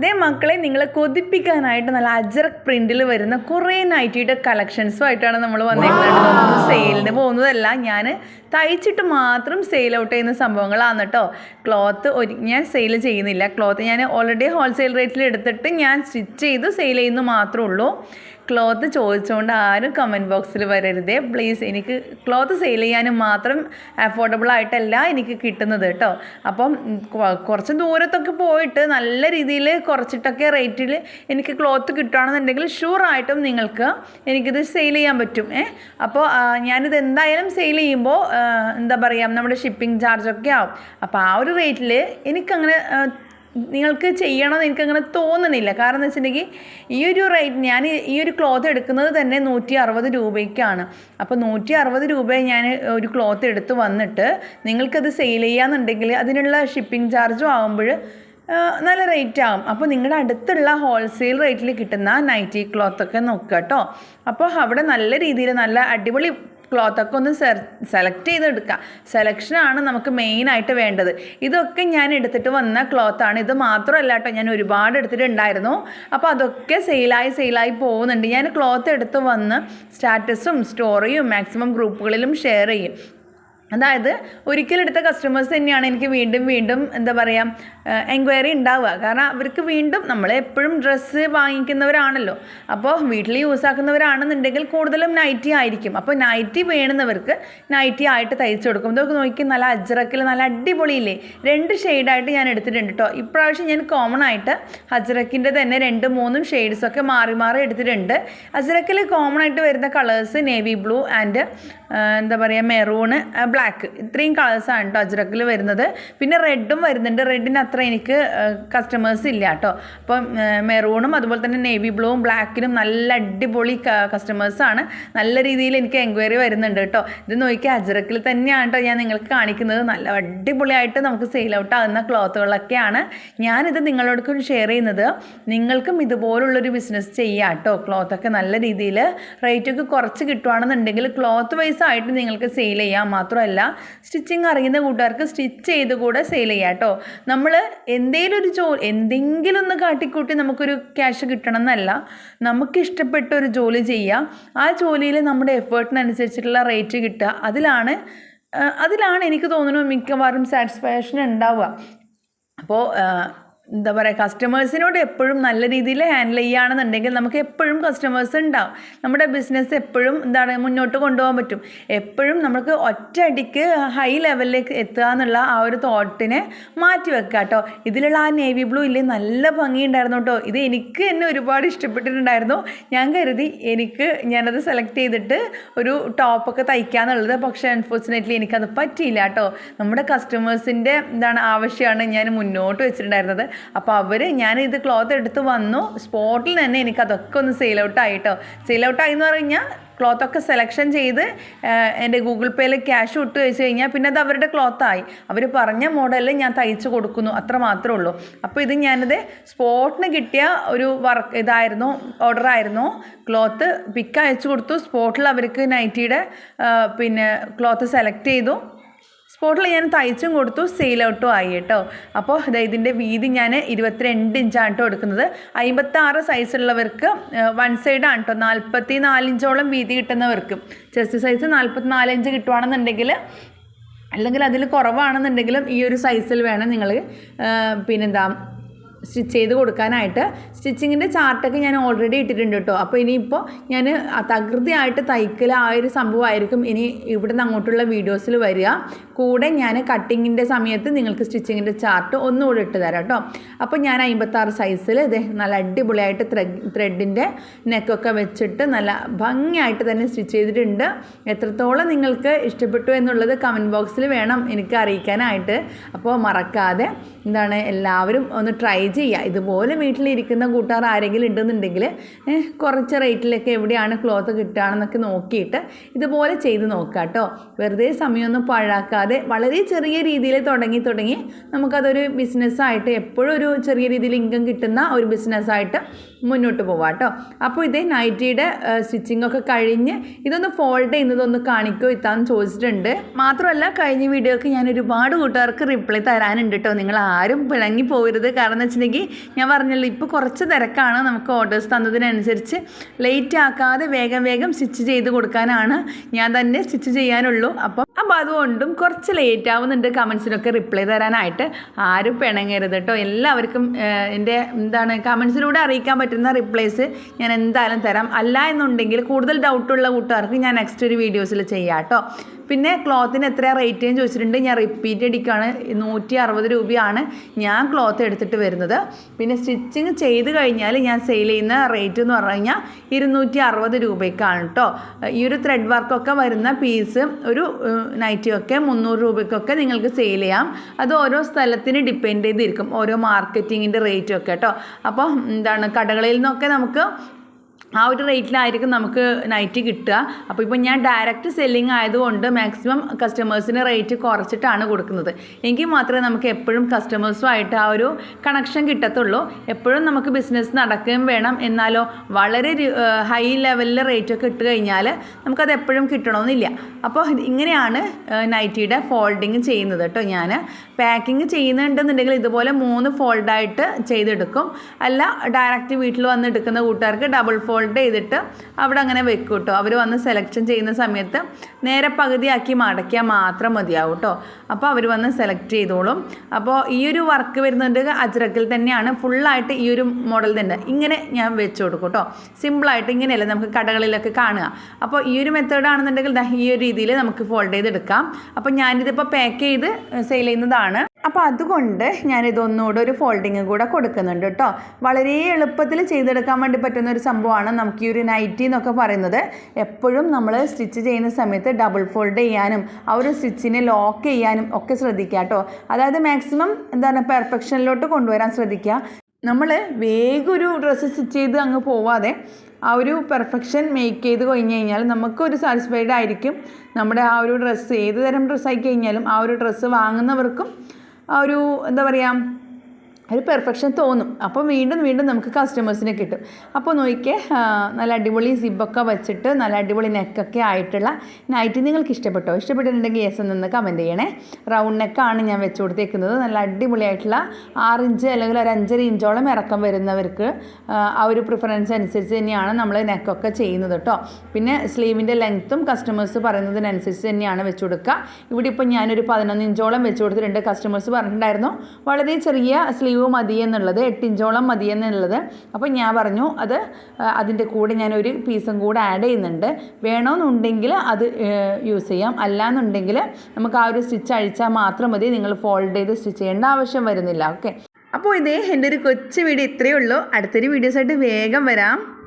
ഇതേ മക്കളെ നിങ്ങളെ കൊതിപ്പിക്കാനായിട്ട് നല്ല അജറക് പ്രിന്റിൽ വരുന്ന കുറേ നൈറ്റിയുടെ കളക്ഷൻസും ആയിട്ടാണ് നമ്മൾ വന്നേക്കുന്നത്. സെയിലിന് പോകുന്നതല്ല. ഞാൻ തയ്ച്ചിട്ട് മാത്രം സെയിൽ ഔട്ട് ചെയ്യുന്ന സംഭവങ്ങളാണ് കേട്ടോ ക്ലോത്ത് ഒരു ഞാൻ സെയിൽ ചെയ്യുന്നില്ല. ക്ലോത്ത് ഞാൻ ഓൾറെഡി ഹോൾസെയിൽ റേറ്റിൽ എടുത്തിട്ട് ഞാൻ സ്റ്റിച്ച് ചെയ്ത് സെയിൽ ചെയ്യുന്നു മാത്രമേ ഉള്ളൂ. ക്ലോത്ത് ചോദിച്ചുകൊണ്ട് ആരും കമന്റ് ബോക്സിൽ വരരുതേ. പ്ലീസ് എനിക്ക് ക്ലോത്ത് സെയിൽ ചെയ്യാനും മാത്രം അഫോർഡബിൾ ആയിട്ടല്ല എനിക്ക് കിട്ടുന്നത് കേട്ടോ. അപ്പം കുറച്ച് ദൂരത്തൊക്കെ പോയിട്ട് നല്ല രീതിയിൽ കുറച്ചിട്ടൊക്കെ റേറ്റിൽ എനിക്ക് ക്ലോത്ത് കിട്ടുകയാണെന്നുണ്ടെങ്കിൽ ഷുവറായിട്ടും നിങ്ങൾക്ക് എനിക്കിത് സെയിൽ ചെയ്യാൻ പറ്റും. ഏ? അപ്പോൾ ഞാനിത് എന്തായാലും സെയിൽ ചെയ്യുമ്പോൾ എന്താ പറയുക നമ്മുടെ ഷിപ്പിംഗ് ചാർജൊക്കെ ആവും. അപ്പോൾ ആ ഒരു റേറ്റിൽ എനിക്കങ്ങനെ നിങ്ങൾക്ക് ചെയ്യണമെന്ന് എനിക്കങ്ങനെ തോന്നുന്നില്ല. കാരണം എന്ന് വെച്ചിട്ടുണ്ടെങ്കിൽ ഈ ഒരു റേറ്റ് ഞാൻ ഈ ഒരു ക്ലോത്ത് എടുക്കുന്നത് തന്നെ നൂറ്റി അറുപത് രൂപയ്ക്കാണ്. അപ്പോൾ നൂറ്റി അറുപത് രൂപ ഞാൻ ഒരു ക്ലോത്ത് എടുത്ത് വന്നിട്ട് നിങ്ങൾക്കത് സെയിൽ ചെയ്യാന്നുണ്ടെങ്കിൽ അതിനുള്ള ഷിപ്പിംഗ് ചാർജും ആകുമ്പോൾ നല്ല റേറ്റ് ആകും അപ്പോൾ നിങ്ങളുടെ അടുത്തുള്ള ഹോൾസെയിൽ റേറ്റിൽ കിട്ടുന്ന നൈറ്റി ക്ലോത്തൊക്കെ നോക്കുക കേട്ടോ അപ്പോൾ അവിടെ നല്ല രീതിയിൽ നല്ല അടിപൊളി ക്ലോത്തൊക്കെ ഒന്ന് സെലക്ട് ചെയ്തെടുക്കുക സെലക്ഷനാണ് നമുക്ക് മെയിനായിട്ട് വേണ്ടത്. ഇതൊക്കെ ഞാൻ എടുത്തിട്ട് വന്ന ക്ലോത്താണ് ഇത് മാത്രമല്ല കേട്ടോ ഞാൻ ഒരുപാട് എടുത്തിട്ടുണ്ടായിരുന്നു. അപ്പോൾ അതൊക്കെ സെയിലായി സെയിലായി പോകുന്നുണ്ട്. ഞാൻ ക്ലോത്ത് എടുത്ത് വന്ന് സ്റ്റാറ്റസും സ്റ്റോറിയും മാക്സിമം ഗ്രൂപ്പുകളിലും ഷെയർ ചെയ്യും. അതായത് ഒരിക്കലെടുത്ത കസ്റ്റമേഴ്സ് തന്നെയാണ് എനിക്ക് വീണ്ടും വീണ്ടും എന്താ പറയുക എൻക്വയറി ഉണ്ടാവുക. കാരണം അവർക്ക് വീണ്ടും നമ്മൾ എപ്പോഴും ഡ്രസ്സ് വാങ്ങിക്കുന്നവരാണല്ലോ. അപ്പോൾ വീട്ടിൽ യൂസ് ആക്കുന്നവരാണെന്നുണ്ടെങ്കിൽ കൂടുതലും നൈറ്റി ആയിരിക്കും. അപ്പോൾ നൈറ്റി വേണുന്നവർക്ക് നൈറ്റി ആയിട്ട് തയ്ച്ചു കൊടുക്കും. ഇതൊക്കെ നോക്കി നല്ല അജ്രക്കിൽ നല്ല അടിപൊളിയില്ലേ? രണ്ട് ഷെയ്ഡായിട്ട് ഞാൻ എടുത്തിട്ടുണ്ട് കേട്ടോ ഇപ്രാവശ്യം ഞാൻ കോമൺ ആയിട്ട് അജ്രക്കിന്റെ തന്നെ രണ്ട് മൂന്നും ഷെയ്ഡ്സൊക്കെ മാറി മാറി എടുത്തിട്ടുണ്ട്. അജ്രക്കിൽ കോമൺ ആയിട്ട് വരുന്ന കളേഴ്സ് നേവി ബ്ലൂ ആൻഡ് എന്താ പറയുക മെറൂണ് ബ്ലാക്ക് ഇത്രയും കളേഴ്സാണ് കേട്ടോ അജ്രക്കിൽ വരുന്നത്. പിന്നെ റെഡും വരുന്നുണ്ട്. റെഡിന് അത്ര എനിക്ക് കസ്റ്റമേഴ്സ് ഇല്ല കേട്ടോ അപ്പം മെറൂണും അതുപോലെ തന്നെ നേവി ബ്ലൂവും ബ്ലാക്കിനും നല്ല അടിപൊളി കസ്റ്റമേഴ്സാണ് നല്ല രീതിയിൽ എനിക്ക് എൻക്വയറി വരുന്നുണ്ട് കേട്ടോ ഇത് നോക്കിയാൽ അജ്രക്കിൽ തന്നെയാണ് കേട്ടോ ഞാൻ നിങ്ങൾക്ക് കാണിക്കുന്നത്. നല്ല അടിപൊളിയായിട്ട് നമുക്ക് സെയിൽ ഔട്ട് ആകുന്ന ക്ലോത്തുകളൊക്കെയാണ് ഞാനിത് നിങ്ങളോടൊക്കെ ഷെയർ ചെയ്യുന്നത്. നിങ്ങൾക്കും ഇതുപോലുള്ളൊരു ബിസിനസ് ചെയ്യാം കേട്ടോ ക്ലോത്തൊക്കെ നല്ല രീതിയിൽ റേറ്റൊക്കെ കുറച്ച് കിട്ടുവാണെന്നുണ്ടെങ്കിൽ ക്ലോത്ത് വൈസ് ആയിട്ട് നിങ്ങൾക്ക് സെയിൽ ചെയ്യാം. മാത്രമല്ല സ്റ്റിച്ചിങ് അറിയുന്ന കൂട്ടുകാർക്ക് സ്റ്റിച്ച് ചെയ്ത് കൂടെ സെയിൽ ചെയ്യാം കേട്ടോ നമ്മൾ എന്തെങ്കിലും ഒരു ജോലി എന്തെങ്കിലും ഒന്ന് കാട്ടിക്കൂട്ടി നമുക്കൊരു ക്യാഷ് കിട്ടണം എന്നല്ല നമുക്ക് ഇഷ്ടപ്പെട്ട ഒരു ജോലി ചെയ്യുക ആ ജോലിയിൽ നമ്മുടെ എഫേർട്ടിനനുസരിച്ചിട്ടുള്ള റേറ്റ് കിട്ടുക. അതിലാണ് അതിലാണ് എനിക്ക് തോന്നുന്നു മിക്കവാറും സാറ്റിസ്ഫാക്ഷൻ ഉണ്ടാവുക. അപ്പോൾ എന്താ പറയുക കസ്റ്റമേഴ്സിനോട് എപ്പോഴും നല്ല രീതിയിൽ ഹാൻഡിൽ ചെയ്യുകയാണെന്നുണ്ടെങ്കിൽ നമുക്ക് എപ്പോഴും കസ്റ്റമേഴ്സ് ഉണ്ടാവും. നമ്മുടെ ബിസിനസ് എപ്പോഴും എന്താണ് മുന്നോട്ട് കൊണ്ടുപോകാൻ പറ്റും. എപ്പോഴും നമുക്ക് ഒറ്റയടിക്ക് ഹൈ ലെവലിലേക്ക് എത്തുക എന്നുള്ള ആ ഒരു തോട്ടിനെ മാറ്റി വെക്കുക കേട്ടോ. ഇതിലുള്ള ആ നേവി ബ്ലൂ ഇല്ലേ നല്ല ഭംഗിയുണ്ടായിരുന്നു കേട്ടോ. ഇത് എനിക്ക് തന്നെ ഒരുപാട് ഇഷ്ടപ്പെട്ടിട്ടുണ്ടായിരുന്നു. ഞാൻ കരുതി എനിക്ക് ഞാനത് സെലക്ട് ചെയ്തിട്ട് ഒരു ടോപ്പൊക്കെ തയ്ക്കാന്നുള്ളത് പക്ഷേ അൺഫോർച്ചുനേറ്റ്ലി എനിക്കത് പറ്റിയില്ല കേട്ടോ. നമ്മുടെ കസ്റ്റമേഴ്സിന്റെ എന്താണ് ആവശ്യമാണ് ഞാൻ മുന്നോട്ട് വെച്ചിട്ടുണ്ടായിരുന്നത്. അപ്പോൾ അവർ ഞാൻ ഇത് ക്ലോത്ത് എടുത്ത് വന്നു. സ്പോട്ടിൽ തന്നെ എനിക്ക് അതൊക്കെ ഒന്ന് സെയിൽ ഔട്ട് ആയിട്ടോ. സെയിൽ ഔട്ടായി എന്ന് പറഞ്ഞാൽ ക്ലോത്തൊക്കെ സെലക്ഷൻ ചെയ്ത് എന്റെ ഗൂഗിൾ പേയിൽ ക്യാഷ് ഇട്ട് വെച്ച് കഴിഞ്ഞാൽ പിന്നെ അത് അവരുടെ ക്ലോത്തായി അവർ പറഞ്ഞ മോഡലിൽ ഞാൻ തയ്ച്ച് കൊടുക്കുന്നു അത്ര മാത്രമേ ഉള്ളൂ. അപ്പോൾ ഇത് ഞാനത് സ്പോട്ടിന് കിട്ടിയ ഒരു വർക്ക് ഇതായിരുന്നു ഓർഡർ ആയിരുന്നു. ക്ലോത്ത് പിക്ക് അയച്ചു കൊടുത്തു. സ്പോട്ടിൽ അവർക്ക് നൈറ്റിയുടെ പിന്നെ ക്ലോത്ത് സെലക്ട് ചെയ്തു. സ്പോട്ടിൽ ഞാൻ തയ്ച്ചും കൊടുത്തു സെയിൽ ഔട്ടും ആയി കേട്ടോ. അപ്പോൾ ഇതിന്റെ വീതി ഞാൻ ഇരുപത്തിരണ്ട് ഇഞ്ചാണ് കേട്ടോ എടുക്കുന്നത്. അമ്പത്താറ് സൈസുള്ളവർക്ക് വൺ സൈഡാണ് കേട്ടോ. നാൽപ്പത്തി നാലിഞ്ചോളം വീതി കിട്ടുന്നവർക്ക്. ചെസ്റ്റ് സൈസ് നാൽപ്പത്തി നാലിഞ്ച് കിട്ടുവാണെന്നുണ്ടെങ്കിൽ അല്ലെങ്കിൽ അതിൽ കുറവാണെന്നുണ്ടെങ്കിലും ഈ ഒരു സൈസിൽ വേണം നിങ്ങൾ പിന്നെന്താ സ്റ്റിച്ച് ചെയ്ത് കൊടുക്കാനായിട്ട് സ്റ്റിച്ചിങ്ങിന്റെ ചാർട്ടൊക്കെ ഞാൻ ഓൾറെഡി ഇട്ടിട്ടുണ്ട് കേട്ടോ. അപ്പോൾ ഇനിയിപ്പോൾ ഞാൻ തകൃതിയായിട്ട് തയ്ക്കൽ ആ ഒരു സംഭവമായിരിക്കും ഇനി ഇവിടെ നിന്ന് അങ്ങോട്ടുള്ള വീഡിയോസിൽ വരിക. കൂടെ ഞാൻ കട്ടിങ്ങിന്റെ സമയത്ത് നിങ്ങൾക്ക് സ്റ്റിച്ചിങ്ങിന്റെ ചാർട്ട് ഒന്നുകൂടെ ഇട്ട് തരാം കേട്ടോ. അപ്പോൾ ഞാൻ അമ്പത്താറ് സൈസിൽ ഇത് നല്ല അടിപൊളിയായിട്ട് ത്രെഡിന്റെ നെക്കൊക്കെ വെച്ചിട്ട് നല്ല ഭംഗിയായിട്ട് തന്നെ സ്റ്റിച്ച് ചെയ്തിട്ടുണ്ട്. എത്രത്തോളം നിങ്ങൾക്ക് ഇഷ്ടപ്പെട്ടു എന്നുള്ളത് കമന്റ് ബോക്സിൽ വേണം എനിക്ക് അറിയിക്കാനായിട്ട്. അപ്പോൾ മറക്കാതെ എന്താണ് എല്ലാവരും ഒന്ന് ട്രൈ ചെയ്യുക ഇതുപോലെ വീട്ടിലിരിക്കുന്ന കൂട്ടുകാർ ആരെങ്കിലും ഉണ്ടെന്നുണ്ടെങ്കിൽ കുറച്ച് റേറ്റിലൊക്കെ എവിടെയാണ് ക്ലോത്ത് കിട്ടുകയാണെന്നൊക്കെ നോക്കിയിട്ട് ഇതുപോലെ ചെയ്ത് നോക്കുക കേട്ടോ വെറുതെ സമയമൊന്നും പാഴാക്കാതെ വളരെ ചെറിയ രീതിയിൽ തുടങ്ങി തുടങ്ങി നമുക്കതൊരു ബിസിനസ്സായിട്ട് എപ്പോഴും ഒരു ചെറിയ രീതിയിൽ ഇൻകം കിട്ടുന്ന ഒരു ബിസിനസ്സായിട്ട് മുന്നോട്ട് പോവാം കേട്ടോ അപ്പോൾ ഇതേ നൈറ്റിയുടെ സ്റ്റിച്ചിങ് ഒക്കെ കഴിഞ്ഞ് ഇതൊന്ന് ഫോൾഡ് ചെയ്യുന്നതൊന്ന് കാണിക്കോ ഇത്താന്ന് ചോദിച്ചിട്ടുണ്ട്. മാത്രമല്ല കഴിഞ്ഞ വീഡിയോക്ക് ഞാൻ ഒരുപാട് കൂട്ടുകാർക്ക് റിപ്ലൈ തരാനുണ്ട് കേട്ടോ നിങ്ങൾ ആരും പിണങ്ങി പോകരുത്. കാരണം വെച്ചിട്ടുണ്ടെങ്കിൽ ഞാൻ പറഞ്ഞല്ലോ ഇപ്പോൾ കുറച്ച് തിരക്കാണ് നമുക്ക് ഓർഡേഴ്സ് തന്നതിനനുസരിച്ച്. ലേറ്റ് ആക്കാതെ വേഗം വേഗം സ്റ്റിച്ച് ചെയ്ത് കൊടുക്കാനാണ് ഞാൻ തന്നെ സ്റ്റിച്ച് ചെയ്യാനുള്ളൂ. അപ്പം അപ്പോൾ അതുകൊണ്ടും കുറച്ച് ലേറ്റ് ആവുന്നുണ്ട് കമൻസിനൊക്കെ റിപ്ലൈ തരാനായിട്ട്. ആരും പിണങ്ങരുത് കേട്ടോ എല്ലാവർക്കും എന്റെ എന്താണ് കമൻസിലൂടെ അറിയിക്കാൻ പറ്റുന്ന റിപ്ലൈസ് ഞാൻ എന്തായാലും തരാം. അല്ല എന്നുണ്ടെങ്കിൽ കൂടുതൽ ഡൗട്ടുള്ള കൂട്ടുകാർക്ക് ഞാൻ നെക്സ്റ്റ് ഒരു വീഡിയോസിൽ ചെയ്യാം കേട്ടോ പിന്നെ ക്ലോത്തിന് എത്ര റേറ്റ് ചോദിച്ചിട്ടുണ്ട്. ഞാൻ റിപ്പീറ്റ് അടിക്കുകയാണ് നൂറ്റി അറുപത് രൂപയാണ് ഞാൻ ക്ലോത്ത് എടുത്തിട്ട് വരുന്നത്. പിന്നെ സ്റ്റിച്ചിങ് ചെയ്ത് കഴിഞ്ഞാൽ ഞാൻ സെയിൽ ചെയ്യുന്ന റേറ്റ് എന്ന് പറഞ്ഞു കഴിഞ്ഞാൽ ഇരുന്നൂറ്റി അറുപത് രൂപയ്ക്കാണ് കേട്ടോ ഈ ഒരു ത്രെഡ് വർക്കൊക്കെ വരുന്ന പീസ് ഒരു നൈറ്റിയൊക്കെ മുന്നൂറ് രൂപയ്ക്കൊക്കെ നിങ്ങൾക്ക് സെയിൽ ചെയ്യാം. അത് ഓരോ സ്ഥലത്തിന് ഡിപ്പെൻഡ് ചെയ്തിരിക്കും. ഓരോ മാർക്കറ്റിങ്ങിന്റെ റേറ്റും ഒക്കെ കേട്ടോ അപ്പോൾ എന്താണ്? കടകളിൽ നിന്നൊക്കെ നമുക്ക് ആ ഒരു റേറ്റിലായിരിക്കും നമുക്ക് നൈറ്റ് കിട്ടുക. അപ്പോൾ ഇപ്പോൾ ഞാൻ ഡയറക്റ്റ് സെല്ലിംഗ് ആയതുകൊണ്ട് മാക്സിമം കസ്റ്റമേഴ്സിന് റേറ്റ് കുറച്ചിട്ടാണ് കൊടുക്കുന്നത്. എങ്കിൽ മാത്രമേ നമുക്ക് എപ്പോഴും കസ്റ്റമേഴ്സുമായിട്ട് ആ ഒരു കണക്ഷൻ കിട്ടത്തുള്ളൂ. എപ്പോഴും നമുക്ക് ബിസിനസ് നടക്കുകയും വേണം. എന്നാലോ വളരെ ഹൈ ലെവലിൽ റേറ്റ് ഒക്കെ ഇട്ട് കഴിഞ്ഞാൽ നമുക്കത് എപ്പോഴും കിട്ടണമെന്നില്ല. അപ്പോൾ ഇങ്ങനെയാണ് നൈറ്റിയുടെ ഫോൾഡിങ് ചെയ്യുന്നത് കേട്ടോ ഞാൻ പാക്കിങ് ചെയ്യുന്നുണ്ടെന്നുണ്ടെങ്കിൽ ഇതുപോലെ മൂന്ന് ഫോൾഡായിട്ട് ചെയ്തെടുക്കും. അല്ല ഡയറക്റ്റ് വീട്ടിൽ വന്ന് എടുക്കുന്ന കൂട്ടുകാർക്ക് ഡബിൾ ഫോൾഡ് ചെയ്തിട്ട് അവിടെ അങ്ങനെ വെക്കും കേട്ടോ അവർ വന്ന് സെലക്ഷൻ ചെയ്യുന്ന സമയത്ത് നേരെ പകുതിയാക്കി മടക്കിയാൽ മാത്രം മതിയാവും കേട്ടോ അപ്പോൾ അവർ വന്ന് സെലക്ട് ചെയ്തോളും. അപ്പോൾ ഈ ഒരു വർക്ക് വരുന്നുണ്ട് അജ്രക്കിൽ തന്നെയാണ്. ഫുള്ളായിട്ട് ഈ ഒരു മോഡൽ തന്നെ. ഇങ്ങനെ ഞാൻ വെച്ച് കൊടുക്കും കേട്ടോ സിമ്പിളായിട്ട് ഇങ്ങനെയല്ല നമുക്ക് കടകളിലൊക്കെ കാണുക. അപ്പോൾ ഈ ഒരു മെത്തേഡ് ആണെന്നുണ്ടെങ്കിൽ ഈ ഒരു രീതിയിൽ നമുക്ക് ഫോൾഡ് ചെയ്തെടുക്കാം. അപ്പോൾ ഞാനിതിപ്പോൾ പാക്ക് ചെയ്ത് സെയിൽ ചെയ്യുന്നതാണ്. അപ്പോൾ അതുകൊണ്ട് ഞാനിതൊന്നുകൂടെ ഒരു ഫോൾഡിങ് കൂടെ കൊടുക്കുന്നുണ്ട് കേട്ടോ. വളരെ എളുപ്പത്തിൽ ചെയ്തെടുക്കാൻ വേണ്ടി പറ്റുന്ന ഒരു സംഭവമാണ് നമുക്ക് ഈ ഒരു നൈറ്റി എന്നൊക്കെ പറയുന്നത്. എപ്പോഴും നമ്മൾ സ്റ്റിച്ച് ചെയ്യുന്ന സമയത്ത് ഡബിൾ ഫോൾഡ് ചെയ്യാനും ആ ഒരു സ്റ്റിച്ചിനെ ലോക്ക് ചെയ്യാനും ഒക്കെ ശ്രദ്ധിക്കുക കേട്ടോ. അതായത് മാക്സിമം എന്താണ് പെർഫെക്ഷനിലോട്ട് കൊണ്ടുവരാൻ ശ്രദ്ധിക്കുക. നമ്മൾ വേഗം ഒരു ഡ്രസ്സ് സ്റ്റിച്ച് ചെയ്ത് അങ്ങ് പോവാതെ ആ ഒരു പെർഫെക്ഷൻ മേക്ക് ചെയ്ത് കഴിഞ്ഞ് കഴിഞ്ഞാൽ നമുക്കൊരു സാറ്റിസ്ഫൈഡ് ആയിരിക്കും. നമ്മുടെ ആ ഒരു ഡ്രസ്സ് ഏത് തരം ഡ്രസ്സായി കഴിഞ്ഞാലും ആ ഒരു ഡ്രസ്സ് വാങ്ങുന്നവർക്കും ഒരു എന്താ പറയുക ഒരു പെർഫെക്ഷൻ തോന്നും. അപ്പോൾ വീണ്ടും വീണ്ടും നമുക്ക് കസ്റ്റമേഴ്സിനെ കിട്ടും. അപ്പോൾ നോക്കിയേ നല്ല അടിപൊളി സിബൊക്കെ വെച്ചിട്ട് നല്ല അടിപൊളി നെക്കൊക്കെ ആയിട്ടുള്ള നൈറ്റി നിങ്ങൾക്ക് ഇഷ്ടപ്പെട്ടോ? ഇഷ്ടപ്പെട്ടിട്ടുണ്ടെങ്കിൽ യെസ് നിന്ന് കമന്റ് ചെയ്യണേ. റൗണ്ട് നെക്കാണ് ഞാൻ വെച്ച് കൊടുത്തേക്കുന്നത്. നല്ല അടിപൊളിയായിട്ടുള്ള ആറ് ഇഞ്ച് അല്ലെങ്കിൽ ഒരു അഞ്ചര ഇഞ്ചോളം ഇറക്കം വരുന്നവർക്ക് ആ ഒരു പ്രിഫറൻസ് അനുസരിച്ച് തന്നെയാണ് നമ്മൾ നെക്കൊക്കെ ചെയ്യുന്നത് കേട്ടോ പിന്നെ സ്ലീവിന്റെ ലെങ്ത്തും കസ്റ്റമേഴ്സ് പറയുന്നതിനനുസരിച്ച് തന്നെയാണ് വെച്ച് കൊടുക്കുക. ഇവിടെ ഇപ്പോൾ ഞാനൊരു പതിനൊന്ന് ഇഞ്ചോളം വെച്ച് കൊടുത്തിട്ടുണ്ട്. കസ്റ്റമേഴ്സ് പറഞ്ഞിട്ടുണ്ടായിരുന്നു. വളരെ ചെറിയ സ്ലീവ് മതി എന്നുള്ളത് എട്ടിഞ്ചോളം മതി എന്നുള്ളത്. അപ്പോൾ ഞാൻ പറഞ്ഞു അത് അതിന്റെ കൂടെ ഞാൻ ഒരു പീസും കൂടെ ആഡ് ചെയ്യുന്നുണ്ട്. വേണമെന്നുണ്ടെങ്കിൽ അത് യൂസ് ചെയ്യാം. അല്ലാന്നുണ്ടെങ്കിൽ നമുക്ക് ആ ഒരു സ്റ്റിച്ച് അഴിച്ചാൽ മാത്രം മതി. നിങ്ങൾ ഫോൾഡ് ചെയ്ത് സ്റ്റിച്ച് ചെയ്യേണ്ട ആവശ്യം വരുന്നില്ല. ഓക്കെ അപ്പോൾ ഇതേ എന്റെ ഒരു കൊച്ചു വീഡിയോ ഇത്രയേ ഉള്ളൂ. അടുത്തൊരു വീഡിയോസായിട്ട് വേഗം വരാം.